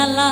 জ্বালা